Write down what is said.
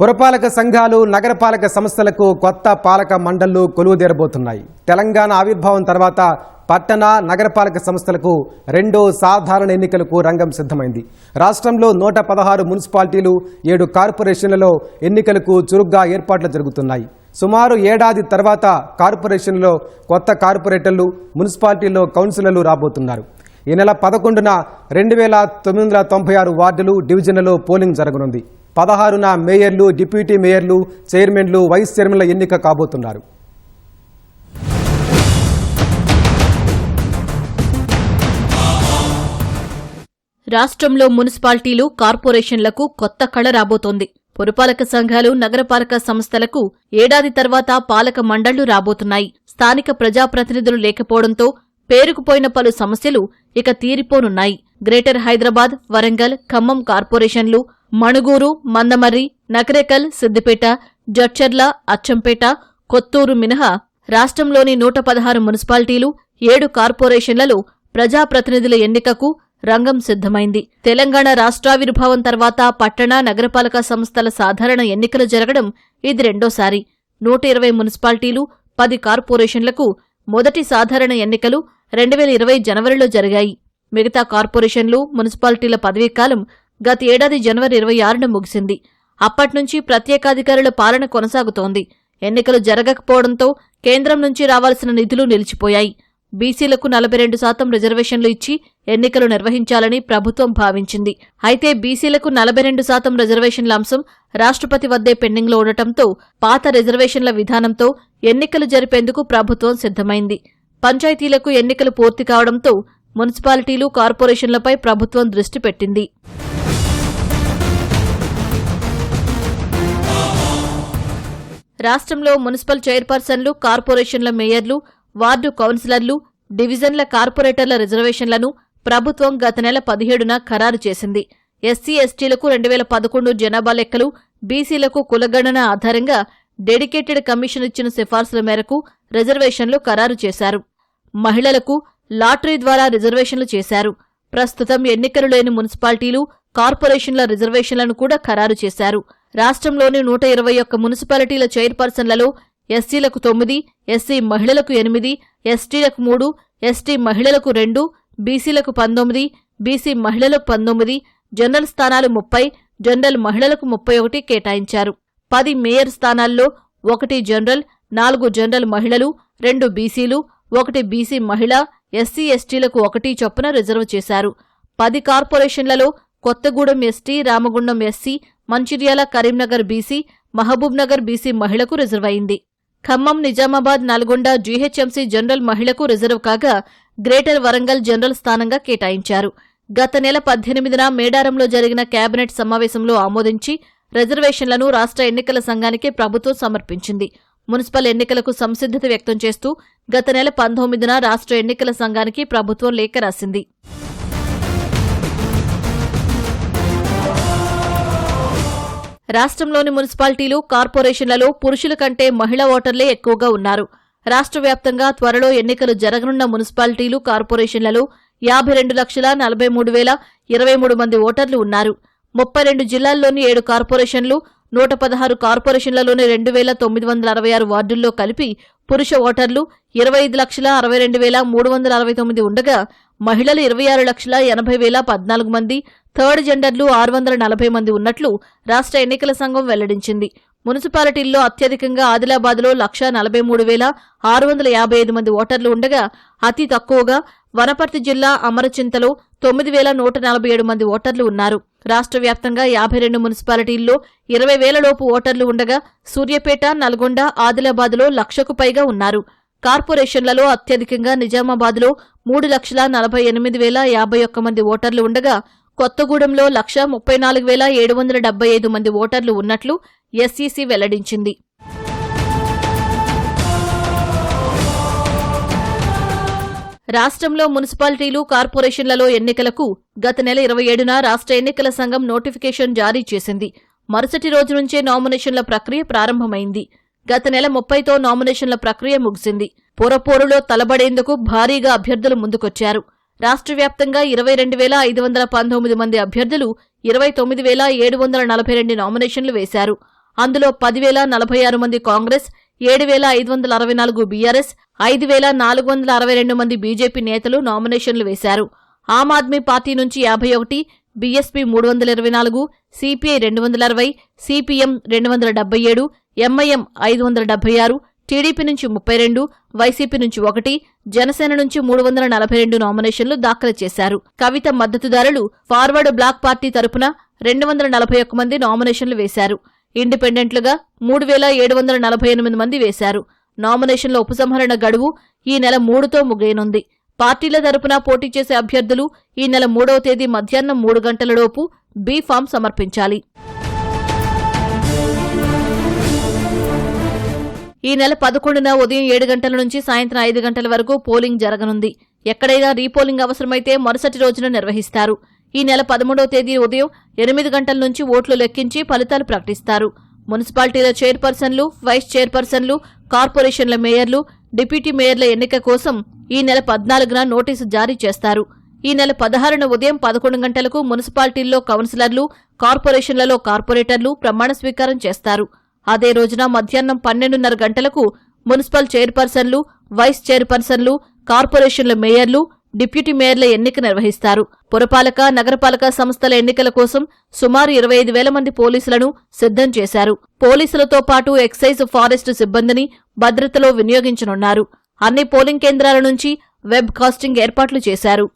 పురపాలక సంఘాలు నగరపాలక సంస్థలకు కొత్త పాలక మండళ్ళు కొలువుదేరబోతున్నాయి. తెలంగాణ ఆవిర్భావం తర్వాత పట్టణ నగరపాలక సంస్థలకు రెండో సాధారణ ఎన్నికలకు రంగం సిద్ధమైంది. రాష్ట్రంలో నూట పదహారు మున్సిపాలిటీలు ఏడు కార్పొరేషన్లలో ఎన్నికలకు చురుగ్గా ఏర్పాట్లు జరుగుతున్నాయి. సుమారు ఏడాది తర్వాత కార్పొరేషన్లో కొత్త కార్పొరేటర్లు మున్సిపాలిటీల్లో కౌన్సిలర్లు రాబోతున్నారు. ఈ నెల పదకొండున రెండు వేల తొమ్మిది వందల తొంభై ఆరు వార్డులు డివిజన్లలో పోలింగ్ జరగనుంది. పదహారున మేయర్లు డిప్యూటీ మేయర్లు చైర్మన్లు వైస్ చైర్మన్ల ఎన్నిక కాబోతున్నారు. రాష్ట్రంలో మున్సిపాలిటీలు కార్పొరేషన్లకు కొత్త కళ రాబోతోంది. పురపాలక సంఘాలు నగరపాలక సంస్థలకు ఏడాది తర్వాత పాలక మండళ్ళు రాబోతున్నాయి. స్థానిక ప్రజాప్రతినిధులు లేకపోవడంతో పేరుకుపోయిన పలు సమస్యలు ఇక తీరిపోనున్నాయి. గ్రేటర్ హైదరాబాద్ వరంగల్ ఖమ్మం కార్పొరేషన్లు మణుగూరు మందమర్రి నకరేకల్ సిద్దిపేట జడ్చర్ల అచ్చంపేట కొత్తూరు మినహా రాష్ట్రంలోని నూట పదహారు మున్సిపాలిటీలు ఏడు కార్పొరేషన్లలో ప్రజాప్రతినిధుల ఎన్నికకు రంగం సిద్ధమైంది. తెలంగాణ రాష్ట్రావిర్భావం తర్వాత పట్టణ నగరపాలక సంస్థల సాధారణ ఎన్నికలు జరగడం ఇది రెండోసారి. నూట ఇరవై మున్సిపాలిటీలు పది కార్పొరేషన్లకు మొదటి సాధారణ ఎన్నికలు రెండు వేల ఇరవై జనవరిలో జరిగాయి. మిగతా కార్పొరేషన్లు మున్సిపాలిటీల పదవీకాలం గత ఏడాది జనవరి ఇరవై ఆరున ముగిసింది. అప్పట్నుంచి ప్రత్యేకాధికారుల పాలన కొనసాగుతోంది. ఎన్నికలు జరగకపోవడంతో కేంద్రం నుంచి రావాల్సిన నిధులు నిలిచిపోయాయి. బీసీలకు నలభై రెండు శాతం రిజర్వేషన్లు ఇచ్చి ఎన్నికలు నిర్వహించాలని ప్రభుత్వం భావించింది. అయితే బీసీలకు నలభై రెండు శాతం రిజర్వేషన్ల అంశం రాష్ట్రపతి వద్దే పెండింగ్లో ఉండటంతో పాత రిజర్వేషన్ల విధానంతో ఎన్నికలు జరిపేందుకు ప్రభుత్వం సిద్ధమైంది. పంచాయతీలకు ఎన్నికలు పూర్తి కావడంతో మున్సిపాలిటీలు కార్పొరేషన్లపై ప్రభుత్వం దృష్టి పెట్టింది. రాష్ట్రంలో మున్సిపల్ చైర్పర్సన్లు కార్పొరేషన్ల మేయర్లు వార్డు కౌన్సిలర్లు డివిజన్ల కార్పొరేటర్ల రిజర్వేషన్లను ప్రభుత్వం గత నెల పదిహేడున ఖరారు చేసింది. ఎస్సీ ఎస్టీలకు రెండు వేల పదకొండు జనాభా లెక్కలు బీసీలకు కులగణన ఆధారంగా డెడికేటెడ్ కమిషన్ ఇచ్చిన సిఫార్సుల మేరకు రిజర్వేషన్లు ఖరారు చేశారు. మహిళలకు లాటరీ ద్వారా రిజర్వేషన్లు చేశారు. ప్రస్తుతం ఎన్నికలు లేని మున్సిపాలిటీలు కార్పొరేషన్ల రిజర్వేషన్లను కూడా ఖరారు చేశారు. రాష్ట్రంలోని నూట ఇరవై ఒక్క మున్సిపాలిటీల చైర్పర్సన్లలో ఎస్సీలకు తొమ్మిది ఎస్సీ మహిళలకు ఎనిమిది ఎస్టీలకు మూడు ఎస్టీ మహిళలకు రెండు బీసీలకు పంతొమ్మిది బీసీ మహిళలకు పంతొమ్మిది జనరల్ స్థానాలు ముప్పై జనరల్ మహిళలకు ముప్పై ఒకటి కేటాయించారు. పది మేయర్ స్థానాల్లో ఒకటి జనరల్ నాలుగు జనరల్ మహిళలు రెండు బీసీలు ఒకటి బీసీ మహిళ ఎస్సీ ఎస్టీలకు ఒకటి చొప్పున రిజర్వ్ చేశారు. పది కార్పొరేషన్లలో Kothagudem ST Ramagundam SC Mancherial Karimnagar BC Mahabubnagar BC మహిళకు రిజర్వ్ అయింది. ఖమ్మం నిజామాబాద్ నల్గొండ జీహెచ్ఎంసీ జనరల్ మహిళకు రిజర్వ్ కాగా గ్రేటర్ వరంగల్ జనరల్ స్థానంగా కేటాయించారు. గత నెల పద్దెనిమిదిన మేడారంలో జరిగిన కేబినెట్ సమావేశంలో ఆమోదించి రిజర్వేషన్లను రాష్ట్ర ఎన్నికల సంఘానికి ప్రభుత్వం సమర్పించింది. మున్సిపల్ ఎన్నికలకు సంసిద్ధత వ్యక్తం చేస్తూ గత నెల పంతొమ్మిదిన రాష్ట్ర ఎన్నికల సంఘానికి ప్రభుత్వం లేఖ రాసింది. రాష్ట్రంలోని మున్సిపాలిటీలు కార్పొరేషన్లలో పురుషుల కంటే మహిళా ఓటర్లే ఎక్కువగా ఉన్నారు. రాష్ట్ర వ్యాప్తంగా త్వరలో ఎన్నికలు జరగనున్న మున్సిపాలిటీలు కార్పొరేషన్లలో యాభై రెండు లక్షల నలభై మూడు వేల ఇరవై మూడు మంది ఓటర్లు ఉన్నారు. ముప్పై రెండు జిల్లాల్లోని ఏడు కార్పొరేషన్లు నూట పదహారు కార్పొరేషన్లలోని రెండు వేల తొమ్మిది వందల అరవై ఆరు వార్డుల్లో కలిపి పురుష ఓటర్లు ఇరవై ఐదు లక్షల అరవై రెండు వేల మూడు వందల అరవై తొమ్మిది ఉండగా మహిళలు ఇరవై ఆరు లక్షల ఎనభై వేల పద్నాలుగు మంది థర్డ్ జెండర్లు ఆరు వందల నలభై మంది ఉన్నట్లు రాష్ట్ర ఎన్నికల సంఘం వెల్లడించింది. మున్సిపాలిటీల్లో అత్యధికంగా ఆదిలాబాద్లో లక్ష నలభై మూడు వేల ఆరు వందల యాభై ఐదు మంది ఓటర్లు ఉండగా అతి తక్కువగా వనపర్తి జిల్లా అమరచింతలో తొమ్మిది వేల నూట నలభై ఏడు మంది ఓటర్లు ఉన్నారు. రాష్ట్ర వ్యాప్తంగా యాభై రెండు మున్సిపాలిటీల్లో ఇరవై వేలలోపు ఓటర్లు ఉండగా సూర్యాపేట నల్గొండ ఆదిలాబాద్లో లక్షకు పైగా ఉన్నారు. కార్పొరేషన్లలో అత్యధికంగా నిజామాబాద్లో మూడు లక్షల నలభై ఎనిమిది వేల యాభై ఒక్క మంది ఓటర్లు ఉండగా కొత్తగూడెంలో లక్ష ముప్పై నాలుగు వేల ఏడు వందల డెబ్బై ఐదు మంది ఓటర్లు ఉన్నట్లు ఎస్ఈసీ వెల్లడించింది. రాష్ట్రంలో మున్సిపాలిటీలు కార్పొరేషన్లలో ఎన్నికలకు గత నెల ఇరవై ఏడున రాష్ట్ర ఎన్నికల సంఘం నోటిఫికేషన్ జారీ చేసింది. మరుసటి రోజు నుంచే నామినేషన్ల ప్రక్రియ ప్రారంభమైంది. గత నెల ముప్పైతో నామినేషన్ల ప్రక్రియ ముగిసింది. పొరపోరులో తలబడేందుకు భారీగా అభ్యర్థులు ముందుకొచ్చారు. రాష్ట్ర వ్యాప్తంగా ఇరవై రెండు వేల ఐదు వందల పంతొమ్మిది మంది అభ్యర్థులు ఇరవై తొమ్మిది వేల ఏడు వందల నలభై రెండు నామినేషన్లు వేశారు. అందులో పదివేల నలభై ఆరు మంది కాంగ్రెస్ ఏడు వేల ఐదు వందల అరవై నాలుగు బీఆర్ఎస్ ఐదు వేల నాలుగు వందల అరవై రెండు మంది బీజేపీ నేతలు నామినేషన్లు వేశారు. ఆమ్ ఆద్మీ పార్టీ నుంచి యాభై ఒకటి బీఎస్పీ మూడు వందల ఇరవై నాలుగు సిపిఐ రెండు వందల అరవై సిపిఎం రెండు వందల డెబ్బై ఏడు ఎంఐఎం ఐదు వందల డెబ్బై ఆరు టీడీపీ నుంచి ముప్పై రెండు వైసీపీ నుంచి ఒకటి జనసేన నుంచి మూడు వందల నలభై రెండు నామినేషన్లు దాఖలు చేశారు. కవిత మద్దతుదారులు ఫార్వర్డ్ బ్లాక్ పార్టీ తరపున రెండు వందల నలభై ఒక్క మంది నామినేషన్లు వేశారు. ఇండిపెండెంట్లుగా మూడు వేల ఏడు వందల నలభై ఎనిమిది మంది వేశారు. నామినేషన్ల ఉపసంహరణ గడువు ఈ నెల మూడుతో ముగియనుంది. పార్టీల తరపున పోటీ చేసే అభ్యర్థులు ఈ నెల మూడవ తేదీ మధ్యాహ్నం మూడు గంటలలోపు బీ ఫామ్ సమర్పించాలి. ఈ నెల పదకొండున ఉదయం ఏడు గంటల నుంచి సాయంత్రం ఐదు గంటల వరకు పోలింగ్ జరగనుంది. ఎక్కడైనా రీపోలింగ్ అవసరమైతే మరుసటి రోజున నిర్వహిస్తారు. ఈ నెల పదమూడవ తేదీ ఉదయం ఎనిమిది గంటల నుంచి ఓట్లు లెక్కించి ఫలితాలు ప్రకటిస్తారు. మున్సిపాలిటీల చైర్పర్సన్లు వైస్ చైర్పర్సన్లు కార్పొరేషన్ల మేయర్లు డిప్యూటీ మేయర్ల ఎన్నిక కోసం ఈ నెల పద్నాలుగున నోటీసు జారీ చేస్తారు. ఈ నెల పదహారున ఉదయం పదకొండు గంటలకు మున్సిపాలిటీల్లో కౌన్సిలర్లు కార్పొరేషన్లలో కార్పొరేటర్లు ప్రమాణ స్వీకారం చేస్తారు. అదే రోజున మధ్యాహ్నం పన్నెండున్నర గంటలకు మున్సిపల్ చైర్పర్సన్లు వైస్ చైర్పర్సన్లు కార్పొరేషన్ల మేయర్లు డిప్యూటీ మేయర్ల ఎన్నిక నిర్వహిస్తారు. పురపాలక నగరపాలక సంస్థల ఎన్నికల కోసం సుమారు ఇరవై ఐదు వేల మంది పోలీసులను సిద్ధం చేశారు. పోలీసులతో పాటు ఎక్సైజ్ ఫారెస్ట్ సిబ్బందిని భద్రతలో వినియోగించనున్నారు. అన్ని పోలింగ్ కేంద్రాల నుంచి వెబ్ కాస్టింగ్ ఏర్పాట్లు చేశారు.